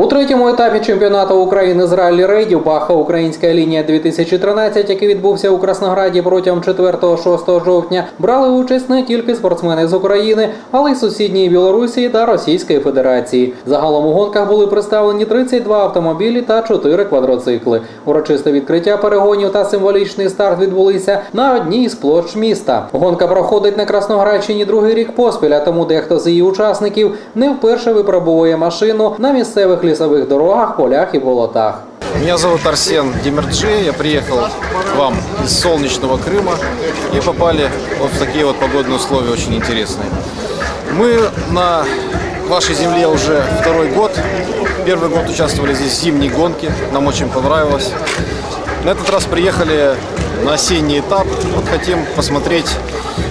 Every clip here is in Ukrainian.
У третьому етапі чемпіонату України з раллі рейдів Баха Українська лінія 2013, який відбувся у Краснограді протягом 4-6 жовтня, брали участь не тільки спортсмени з України, але й сусідньої Білорусі та Російської Федерації. Загалом у гонках були представлені 32 автомобілі та 4 квадроцикли. Урочисте відкриття перегонів та символічний старт відбулися на одній з площ міста. Гонка проходить на Красноградщині другий рік поспіль, а тому дехто з її учасників не вперше випробовує машину на місцевих лісових дорогах, полях і болотах. Меня зовут Арсен Демерджи, я приехал к вам из солнечного Крыма и попали вот в такие вот погодные условия очень интересные. Мы на вашей земле уже второй год. Первый год участвовали здесь в зимней гонке, нам очень понравилось. На этот раз приехали на осенний этап. Вот хотим посмотреть,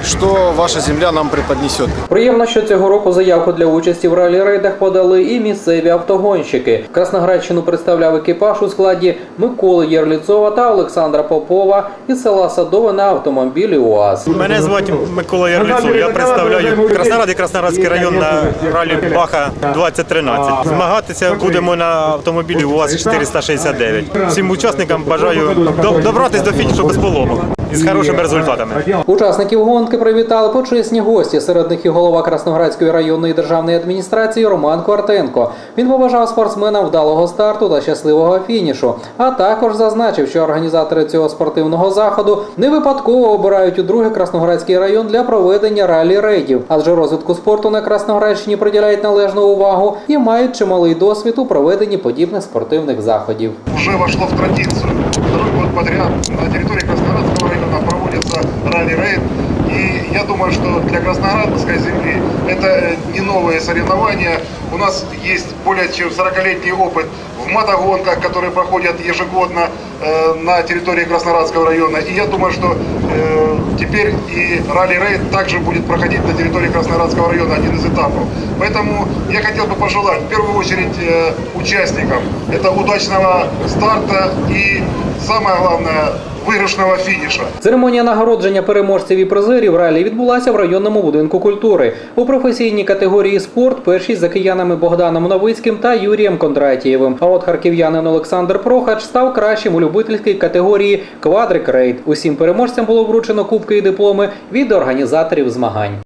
что ваша земля нам преподнесет. Приємно, що цього року заявку для участі в ралі-рейдах подали і місцеві автогонщики. Красноградщину представляв екіпаж у складі Миколи Єрліцова та Олександра Попова із села Садове на автомобілі УАЗ. Мене звати Микола Ярлицов. Я представляю Красноград і Красноградський район на ралі Баха 2013. Змагатися будемо на автомобілі УАЗ 469. Всім учасникам бажаю до- добратись до фінішу без поломок і з хорошими результатами. Учасників гонки привітали почесні гості. Серед них і голова Красноградської районної державної адміністрації Роман Квартенко. Він побажав спортсменам вдалого старту та щасливого фінішу. А також зазначив, що організатори цього спортивного заходу не випадково обирають у другий Красноградський район для проведення ралі-рейдів, адже розвитку спорту на Красноградщині приділяють належну увагу і мають чималий досвід у проведенні подібних спортивних заходів. уже вошло в традицию. Второй год подряд на территории Краснодарского района проводится ралли-рейд. И я думаю, что для Красноградской земли это э, не новые соревнования. У нас есть более чем 40-летний опыт в мотогонках, которые проходят ежегодно э, на территории Краснодарского района. И я думаю, что э, теперь и ралли-рейд также будет проходить на территории Краснодарского района, один из этапов. Поэтому я хотел бы пожелать, в первую очередь, э, участникам это удачного старта и, самое главное, выигрышного финиша. Церемонія нагородження переможців і призерів ралі відбулася в районному будинку культури. У професійній категорії спорт перші за киянами Богданом Новицьким та Юрієм Кондратієвим. А от харків'янин Олександр Прохач став кращим у любительській категорії квадрик рейд. Усім переможцям було вручено кубки і дипломи від організаторів змагань.